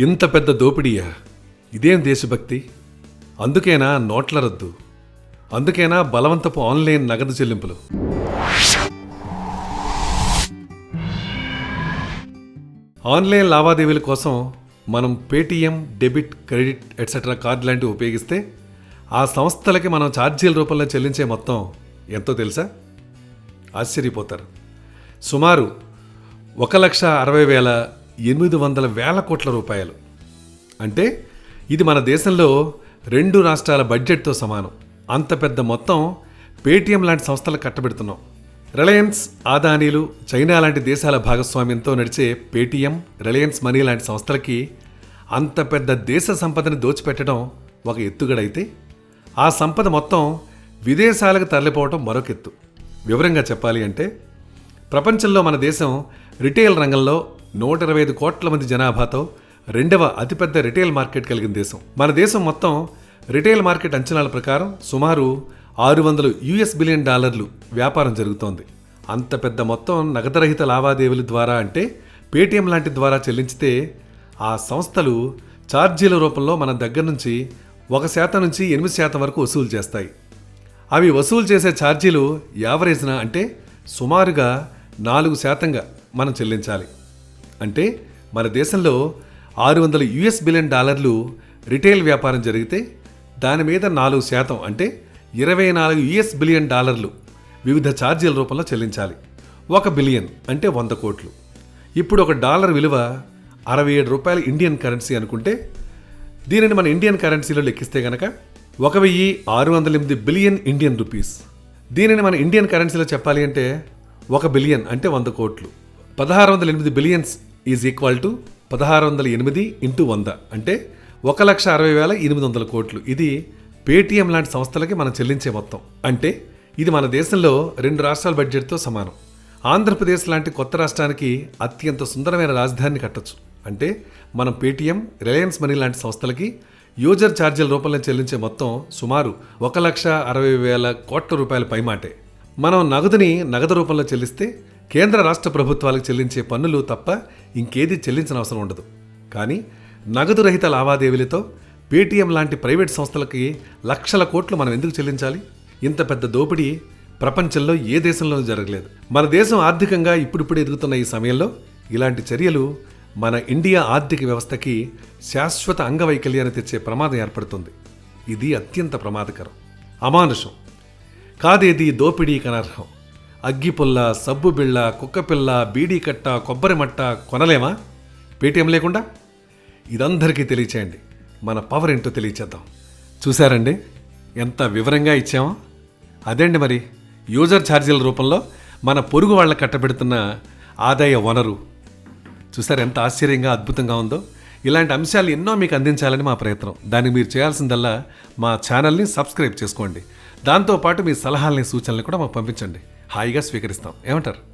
ఇంత పెద్ద దోపిడీయా? ఇదేం దేశభక్తి? అందుకేనా నోట్ల రద్దు అందుకేనా బలవంతపు ఆన్లైన్ నగదు చెల్లింపులు? ఆన్లైన్ లావాదేవీల కోసం మనం Paytm debit credit etcetera card లాంటివి ఉపయోగిస్తే ఆ సంస్థలకి మనం ఛార్జీల రూపంలో చెల్లించే మొత్తం ఎంతో తెలుసా? ఆశ్చర్యపోతారు. సుమారు ఒక లక్ష అరవై వేల ఎనిమిది వందల వేల కోట్ల రూపాయలు. అంటే ఇది మన దేశంలో రెండు రాష్ట్రాల బడ్జెట్తో సమానం. అంత పెద్ద మొత్తం పేటీఎం లాంటి సంస్థలు కట్టబెడుతున్నాం. రిలయన్స్ ఆదానీలు చైనా లాంటి దేశాల భాగస్వామ్యంతో నడిచే పేటీఎం రిలయన్స్ మనీ లాంటి సంస్థలకి అంత పెద్ద దేశ సంపదని దోచిపెట్టడం ఒక ఎత్తుగడైతే ఆ సంపద మొత్తం విదేశాలకు తరలిపోవటం మరొక ఎత్తు వివరంగా చెప్పాలి అంటే ప్రపంచంలో మన దేశం రిటైల్ రంగంలో నూట ఇరవై ఐదు కోట్ల మంది జనాభాతో రెండవ అతిపెద్ద రిటైల్ మార్కెట్ కలిగిన దేశం. మన దేశం మొత్తం రిటైల్ మార్కెట్ అంచనాల ప్రకారం సుమారు ఆరు వందలు యుఎస్ బిలియన్ డాలర్లు వ్యాపారం జరుగుతోంది. అంత పెద్ద మొత్తం నగదరహిత లావాదేవీల ద్వారా అంటే పేటీఎం లాంటి ద్వారా చెల్లించితే ఆ సంస్థలు ఛార్జీల రూపంలో మన దగ్గర నుంచి ఒక శాతం నుంచి ఎనిమిది శాతం వరకు వసూలు చేస్తాయి. అవి వసూలు చేసే ఛార్జీలు యావరేజ్న అంటే సుమారుగా నాలుగు శాతంగా మనం చెల్లించాలి. అంటే మన దేశంలో ఆరు వందల యుఎస్ బిలియన్ డాలర్లు రిటైల్ వ్యాపారం జరిగితే దాని మీద నాలుగు శాతం అంటే ఇరవై నాలుగు యుఎస్ బిలియన్ డాలర్లు వివిధ ఛార్జీల రూపంలో చెల్లించాలి. ఒక బిలియన్ అంటే వంద కోట్లు. ఇప్పుడు ఒక డాలర్ విలువ అరవై ఏడు రూపాయల ఇండియన్ కరెన్సీ అనుకుంటే దీనిని మన ఇండియన్ కరెన్సీలో లెక్కిస్తే గనక ఒక వెయ్యి ఆరు వందల ఎనిమిది బిలియన్ ఇండియన్ రూపీస్. దీనిని మన ఇండియన్ కరెన్సీలో చెప్పాలి అంటే ఒక బిలియన్ అంటే వంద కోట్లు. పదహారు వందల ఎనిమిది బిలియన్స్ ఈజ్ ఈక్వల్ టు పదహారు వందల ఎనిమిది ఇంటూ వంద. అంటే ఒక లక్ష అరవై వేల ఎనిమిది వందల కోట్లు. ఇది పేటీఎం లాంటి సంస్థలకి మనం చెల్లించే మొత్తం. అంటే ఇది మన దేశంలో రెండు రాష్ట్రాల బడ్జెట్తో సమానం. ఆంధ్రప్రదేశ్ లాంటి కొత్త రాష్ట్రానికి అత్యంత సుందరమైన రాజధానిని కట్టొచ్చు. అంటే మనం పేటీఎం రిలయన్స్ మనీ లాంటి సంస్థలకి యూజర్ ఛార్జీల రూపంలో చెల్లించే మొత్తం సుమారు ఒక లక్ష అరవై వేల కోట్ల రూపాయల పైమాటే. మనం నగదుని నగదు రూపంలో చెల్లిస్తే కేంద్ర రాష్ట్ర ప్రభుత్వాలకు చెల్లించే పన్నులు తప్ప ఇంకేది చెల్లించిన అవసరం ఉండదు. కానీ నగదు రహిత లావాదేవీలతో పేటీఎం లాంటి ప్రైవేట్ సంస్థలకి లక్షల కోట్లు మనం ఎందుకు చెల్లించాలి? ఇంత పెద్ద దోపిడీ ప్రపంచంలో ఏ దేశంలోనూ జరగలేదు. మన దేశం ఆర్థికంగా ఇప్పుడిప్పుడు ఎదుగుతున్న ఈ సమయంలో ఇలాంటి చర్యలు మన ఇండియా ఆర్థిక వ్యవస్థకి శాశ్వత అంగవైకల్యాన్ని తెచ్చే ప్రమాదం ఏర్పడుతుంది. ఇది అత్యంత ప్రమాదకరం. అమానుషం. కాదేది దోపిడీ కనర్హం అగ్గిపుల్ల సబ్బు బిళ్ళ కుక్కపిల్ల బీడీ కట్ట కొబ్బరి మట్ట కొనలేమా? పేటీఎం లేకుండా? ఇదందరికీ తెలియచేయండి. మన పవర్ ఏంటో తెలియచేద్దాం. చూశారండి? ఎంత వివరంగా ఇచ్చామో? అదేండి మరి? యూజర్ ఛార్జీల రూపంలో మన పొరుగు వాళ్ళ కట్టబెడుతున్న ఆదాయ వనరు. చూసారు ఎంత ఆశ్చర్యంగా అద్భుతంగా ఉందో? ఇలాంటి అంశాలు ఎన్నో మీకు అందించాలని మా ప్రయత్నం. దానికి మీరు చేయాల్సిందల్లా మా ఛానల్ని సబ్స్క్రైబ్ చేసుకోండి. దాంతోపాటు మీ సలహాలని సూచనలు కూడా మాకు పంపించండి. హాయిగా స్వీకరిస్తాం. ఏమంటారు?